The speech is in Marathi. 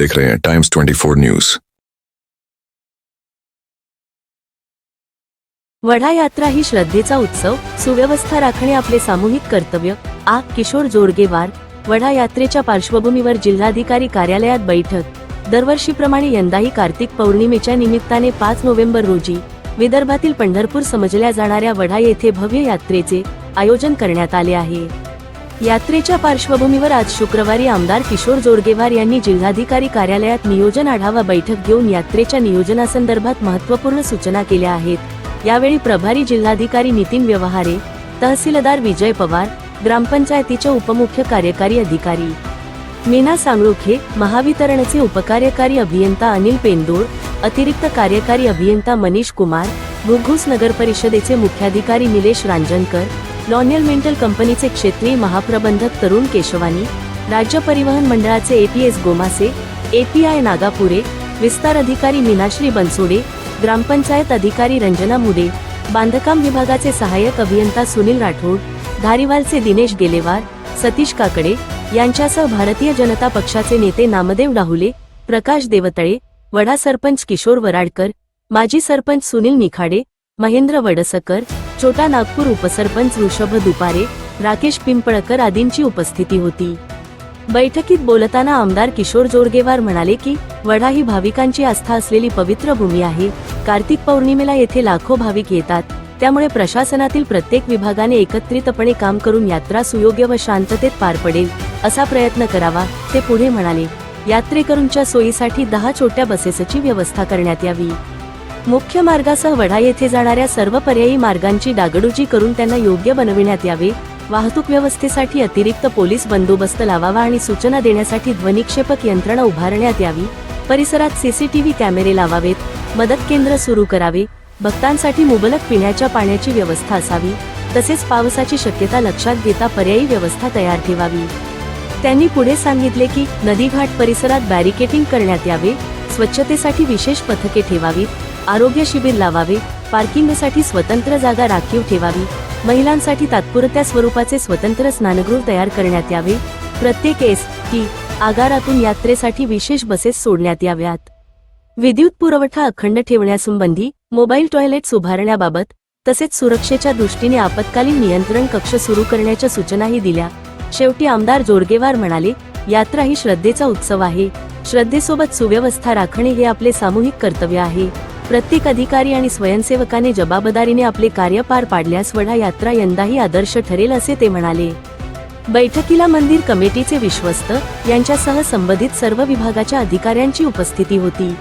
देख रहे हैं टाइम्स 24 न्यूज वढा यात्रा ही श्रद्धेचा उत्सव सुव्यवस्था राखणे आपले सामूहिक कर्तव्य आ. किशोर जोरगेवार वढा यात्रेच्या पार्श्वभूमीवर जिल्हाधिकारी कार्यालयात बैठक. दरवर्षीप्रमाणे यंदाही कार्तिक पौर्णिमेच्या निमित्ताने पाच नोव्हेंबर रोजी विदर्भातील पंढरपूर समजल्या जाणाऱ्या वढा येथे भव्य यात्रेचे आयोजन करण्यात आले आहे. यात्रेच्या पार्श्वभूमीवर आज शुक्रवारी आमदार किशोर जोडगेवार यांनी जिल्हाधिकारी कार्यालयात नियोजन आढावा बैठक घेऊन यात्रेच्या नियोजनासंदर्भात महत्त्वपूर्ण सूचना केल्या आहेत. यावेळी प्रभारी जिल्हाधिकारी नितीन व्यवहारे तहसीलदार विजय पवार ग्रामपंचायतीच्या उपमुख्य कार्यकारी अधिकारी मीना सांगळुखे महावितरणचे उपकार्यकारी अभियंता अनिल पेंदोळ अतिरिक्त कार्यकारी अभियंता मनीष कुमार भुघूस नगर परिषदेचे मुख्याधिकारी निलेश रांजणकर लॉनियल मेंटल कंपनीचे क्षेत्रीय महाप्रबंधक तरुण केशवानी राज्य परिवहन मंडळाचे एपीएस गोमासे एपीआय नागापुरे विस्तार अधिकारी मीनाश्री बनसोडे ग्रामपंचायत अधिकारी रंजना मुडे बांधकाम विभागाचे सहाय्यक अभियंता सुनील राठोड धारीवालचे दिनेश गेलेवार सतीश काकडे यांच्यासह भारतीय जनता पक्षाचे नेते नामदेव डाहुले प्रकाश देवतळे वडा सरपंच किशोर वराडकर माजी सरपंच सुनील निखाडे महेंद्र वडसकर छोटा नागपूर उपसरपंच ऋषभ दुपारे राकेश पिंपळकर आदींची उपस्थिती होती. बैठकीत बोलताना आमदार किशोर जोरगेवार म्हणाले की वडा ही भाविकांची आस्था असलेली पवित्र भूमी आहे. कार्तिक पौर्णिमेला येथे लाखो भाविक येतात. त्यामुळे प्रशासनातील प्रत्येक विभागाने एकत्रितपणे काम करून यात्रा सुयोग्य व शांततेत पार पडेल असा प्रयत्न करावा ते पुढे म्हणाले. यात्रेकरूंच्या सोयीसाठी दहा छोट्या बसेसची व्यवस्था करण्यात यावी. मुख्य मार्गासह वढा येथे जाणाऱ्या सर्व पर्यायी मार्गांची डागडुजी करून त्यांना योग्य बनविण्यात यावे. वाहतूक व्यवस्थेसाठी अतिरिक्त पोलीस बंदोबस्त लावावा आणि सूचना देण्यासाठी ध्वनिक्षेपक यंत्रणा उभारण्यात यावी. परिसरात सीसीटीव्ही कॅमेरे लावावेत. मदत केंद्र सुरू करावे. भक्तांसाठी मुबलक पिण्याच्या पाण्याची व्यवस्था असावी. तसेच पावसाची शक्यता लक्षात घेता पर्यायी व्यवस्था तयार ठेवावी. त्यांनी पुढे सांगितले की नदीघाट परिसरात बॅरिकेटिंग करण्यात यावे. स्वच्छतेसाठी विशेष पथके ठेवावीत. आरोग्य शिबिर लावावे पार्किंगसाठी स्वतंत्र जागा राखीव ठेवावी महिलांसाठी तात्पुरत्या स्वरूपाचे स्वतंत्र स्नानगृह तयार करण्यात यावे प्रत्येक एस टी आगारातून यात्रेसाठी विशेष बसेस सोडण्यात याव्यात. विद्युत पुरवठा अखंड ठेवण्यासंबंधी मोबाईल टॉयलेट्स उभारण्याबाबत तसेच सुरक्षेच्या दृष्टीने आपत्कालीन नियंत्रण कक्ष सुरू करण्याच्या सूचनाही दिल्या. शेवटी आमदार जोरगेवार म्हणाले यात्रा ही श्रद्धेचा उत्सव आहे. श्रद्धेसोबत सुव्यवस्था राखणे हे आपले सामूहिक कर्तव्य आहे. प्रत्येक अधिकारी आणि स्वयंसेवकाने जबाबदारीने आपले कार्य पार पाडल्यास वडा यात्रा यंदाही आदर्श ठरेल असे ते म्हणाले. बैठकीला मंदिर कमिटीचे विश्वस्त यांच्यासह संबंधित सर्व विभागाच्या अधिकाऱ्यांची उपस्थिती होती.